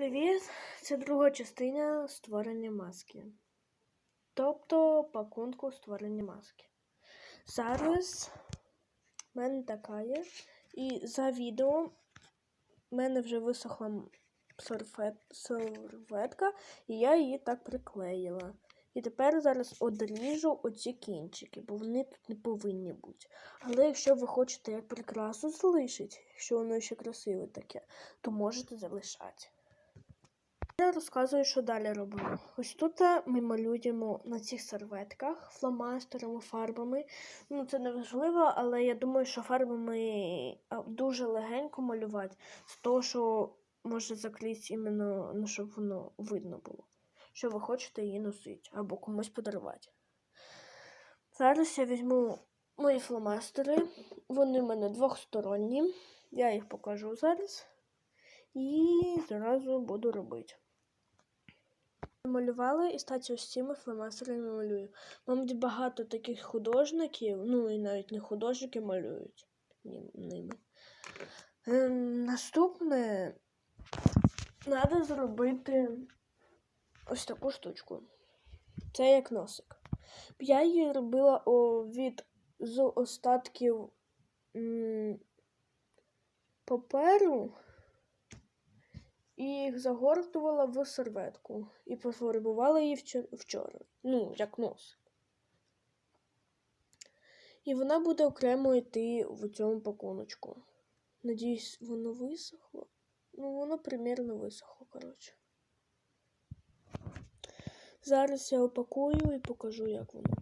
Привіт! Це друга частина створення маски. Тобто пакунку створення маски. Зараз в мене така є. І за відео в мене вже висохла серфет- серветка, і я її так приклеїла. І тепер зараз одріжу оці кінчики, бо вони тут не повинні бути. Але якщо ви хочете як прикрасу залишити, якщо воно ще красиве таке, то можете залишати. Я розказую, що далі робимо. Ось тут е, ми малюємо на цих серветках фломастерами, фарбами. Ну, це не важливо, але я думаю, що фарбами дуже легенько малювати, з того, що може заклеїти іменно, ну, щоб воно видно було, що ви хочете її носити або комусь подарувати. Зараз я візьму мої фломастери. Вони в мене двохсторонні. Я їх покажу зараз. І зразу буду робити. Малювала і статі ось цими фломастерами малюю. Мабуть, багато таких художників, ну і навіть не художники малюють ними. Ем, наступне треба зробити ось таку штучку. Це як носик. Я її робила від з остатків м, паперу і їх загортувала в серветку і пофарбувала її вчо- вчора. Ну, як нос. І вона буде окремо йти в цьому пакуночку. Надіюсь, воно висохло. Ну, воно примірно висохло, коротше. Зараз я опакую і покажу, як воно.